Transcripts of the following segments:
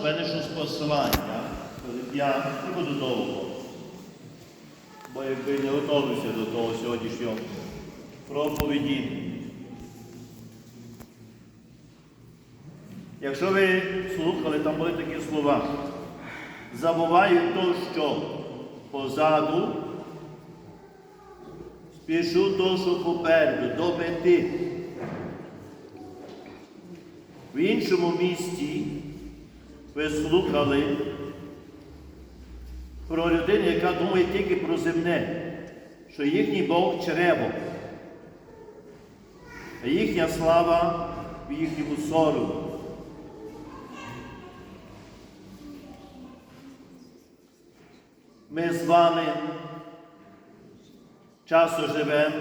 з послання. Я не буду довго, бо якби не готовився до того сьогоднішнього проповіді. Якщо ви слухали, там були такі слова. Забуваю то, що позаду, спішу то, що попереду, до мети. В іншому місті ви слухали про людину, яка думає тільки про земне, що їхній Бог черево, а їхня слава в їхньому сорому. Ми з вами часто живемо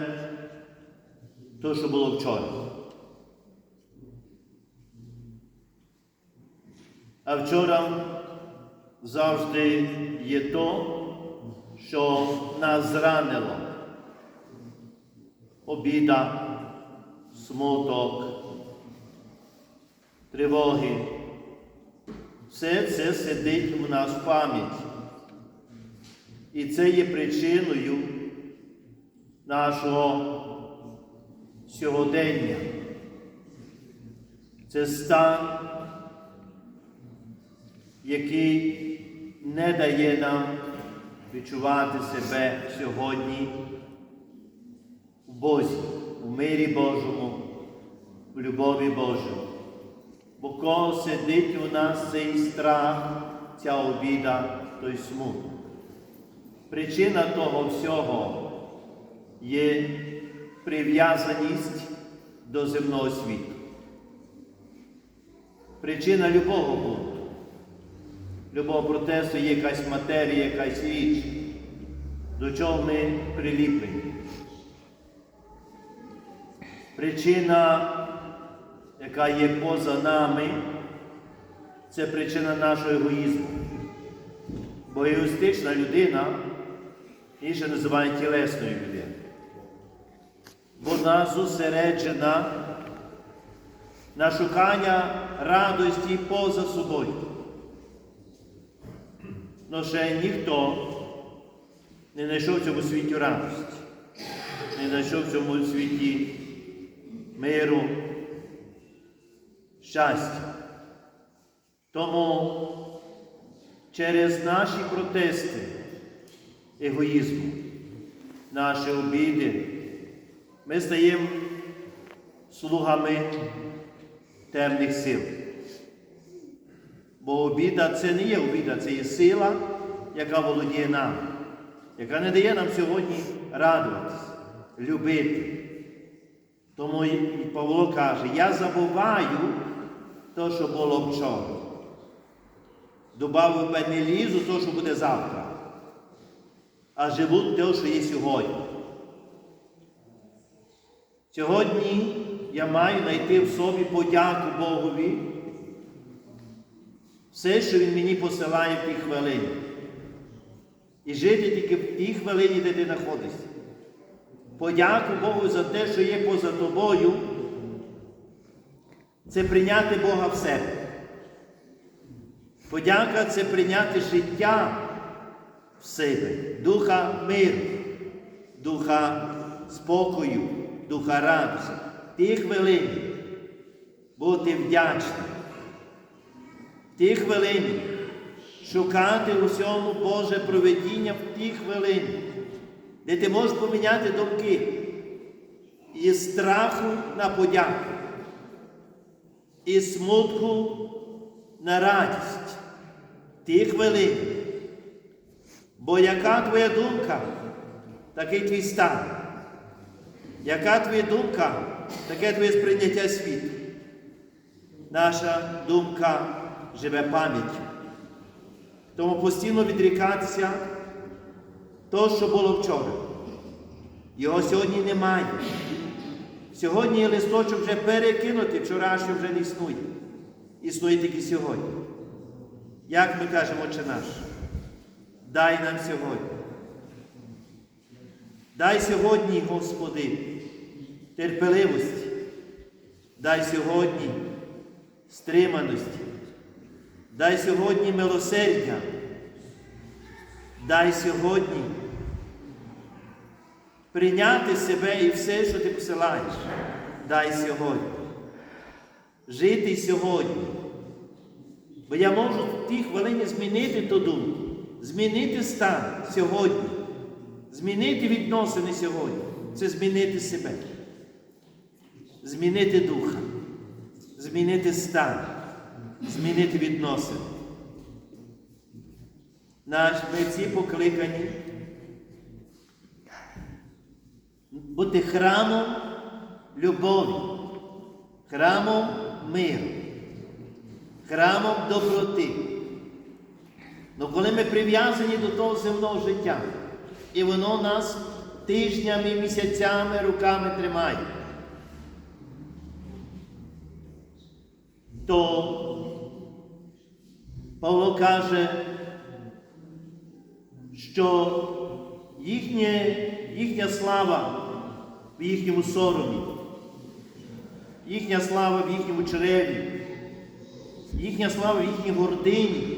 то, що було вчора. А вчора завжди є то, що нас зранило. Обіда, смуток, тривоги. Все це сидить у нас в пам'яті. І це є причиною нашого сьогодення. Це стан, який не дає нам відчувати себе сьогодні в Бозі, в мирі Божому, в любові Божому. Бо коли сидить у нас цей страх, ця обіда, той смуток. Причина того всього є прив'язаність до земного світу. Причина любого бунту, любого протесту є якась матерія, якась річ, до чого ми приліплені. Причина, яка є поза нами, це причина нашого егоїзму. Бо егоїстична людина інше називає тілесною людиною. Вона зосереджена на шукання радості поза собою. Но ще ніхто не знайшов в цьому світі радості, не знайшов в цьому світі миру, щастя. Тому через наші протести егоїзму, наші обіди, ми стаємо слугами темних сил. Бо обіда це не є обіда, це є сила, яка володіє нами, яка не дає нам сьогодні радуватися, любити. Тому і Павло каже, я забуваю те, що було вчора. Добавив би не лізу то, що буде завтра, а живуть те, що є сьогодні. Сьогодні я маю знайти в собі подяку Богові, все, що Він мені посилає в тій хвилині. І жити тільки в тій хвилині, де ти знаходишся. Подяку Богу за те, що є поза тобою, це прийняти Бога в себе. Подяка це прийняти життя в себе, духа миру, духа спокою, духа радості. Ті хвилині бути вдячним. В ті хвилині шукати у всьому Боже проведіння в ті хвилині, де ти можеш поміняти думки із страху на подяку, із смутку на радість. Ті хвилини. Бо яка твоя думка, такий твій стан. Яка твоя думка, таке твоє сприйняття світу. Наша думка живе пам'яттю. Тому постійно відрікатися то, що було вчора. Його сьогодні немає. Сьогодні листочок вже перекинутий, вчорашнього вже не існує. Існує тільки сьогодні. Як ми кажемо, Отче наш, дай нам сьогодні. Дай сьогодні, Господи, терпеливості, дай сьогодні стриманості, дай сьогодні милосердя, дай сьогодні прийняти себе і все, що ти посилаєш. Дай сьогодні. Жити сьогодні. Бо я можу в тій хвилині змінити ту думку, змінити стан сьогодні, змінити відносини сьогодні. Це змінити себе, змінити духа, змінити стан, змінити відносини. Наш, ми покликані бути храмом любові, храмом миру, храмом доброти. Ну коли ми прив'язані до того земного життя, і воно нас тижнями, місяцями, руками тримає, то Павло каже, що їхнє, їхня слава в їхньому соромі, їхня слава в їхньому череві, їхня слава в їхній гордині,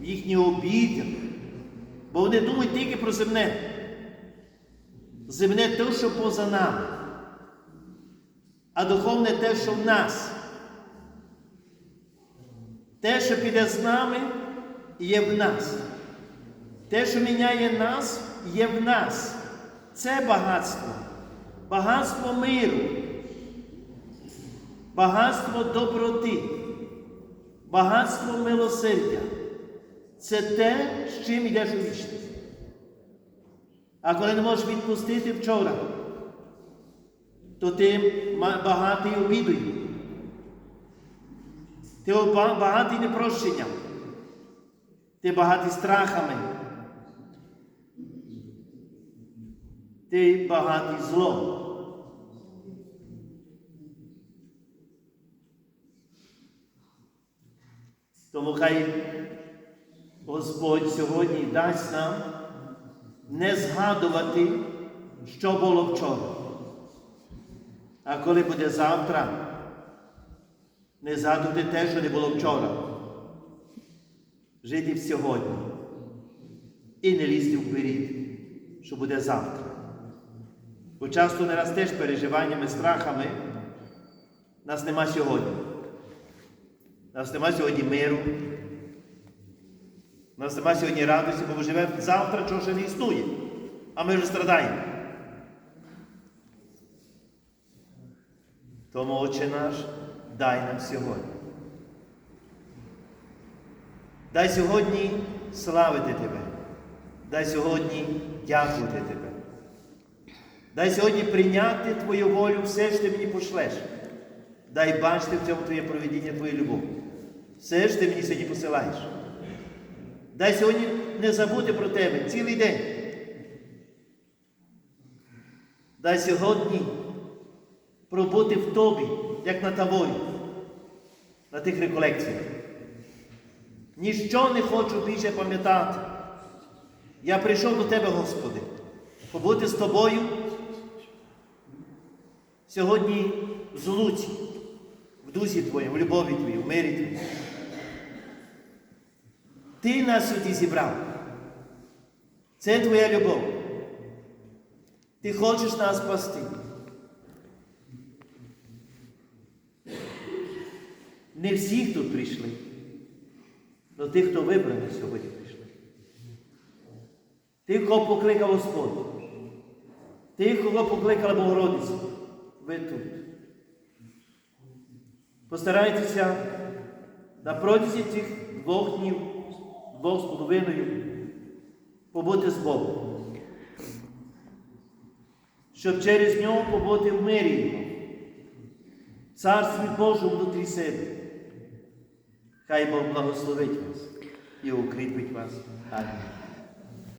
в їхніх обідях. Бо вони думають тільки про земне. Земне те, що поза нами, а духовне те, що в нас. Те, що піде з нами, є в нас. Те, що міняє нас, є в нас. Це багатство. Багатство миру, багатство доброти, багатство милосердя. Це те, з чим йдеш у вічність. А коли не можеш відпустити вчора, то ти багатий обідою. Ти багатий непрощенням. Ти багатий страхами. Ти багатий злом. Тому хай Господь сьогодні дасть нам не згадувати, що було вчора. А коли буде завтра, не згадувати те, що не було вчора. Жити в сьогодні і не лізти вперед, що буде завтра. Бо часто не раз теж переживаннями, страхами нас нема сьогодні. Нас нема сьогодні миру. Нас нема сьогодні радості, бо ми живемо завтра, чого ще не існує. А ми вже страдаємо. Тому, Отче наш, дай нам сьогодні. Дай сьогодні славити Тебе. Дай сьогодні дякувати Тебе. Дай сьогодні прийняти Твою волю все, що ти мені пошлеш. Дай бачити в цьому Твоє проведіння, Твою любов. Все що ти мені сьогодні посилаєш. Дай сьогодні не забути про тебе цілий день. Дай сьогодні пробути в тобі, як на таборі, на тих реколекціях. Ніщо не хочу більше пам'ятати. Я прийшов до Тебе, Господи, побути з тобою сьогодні в злуці, в дусі Твоєму, в любові Твоїй, в мирі Твоїй. Ти нас сюди зібрав. Це Твоя любов. Ти хочеш нас спасти. Не всі тут прийшли, але тих, хто вибраний сьогодні прийшли. Тих, кого покликав Господь. Тих, кого покликала Богородиця. Ви тут. Постарайтеся на протязі цих двох днів, двох з половиною, побути з Богом. Щоб через нього побути в мирі Царстві Божому внутрі себе. Хай Бог благословить вас і укріпить вас. Амінь.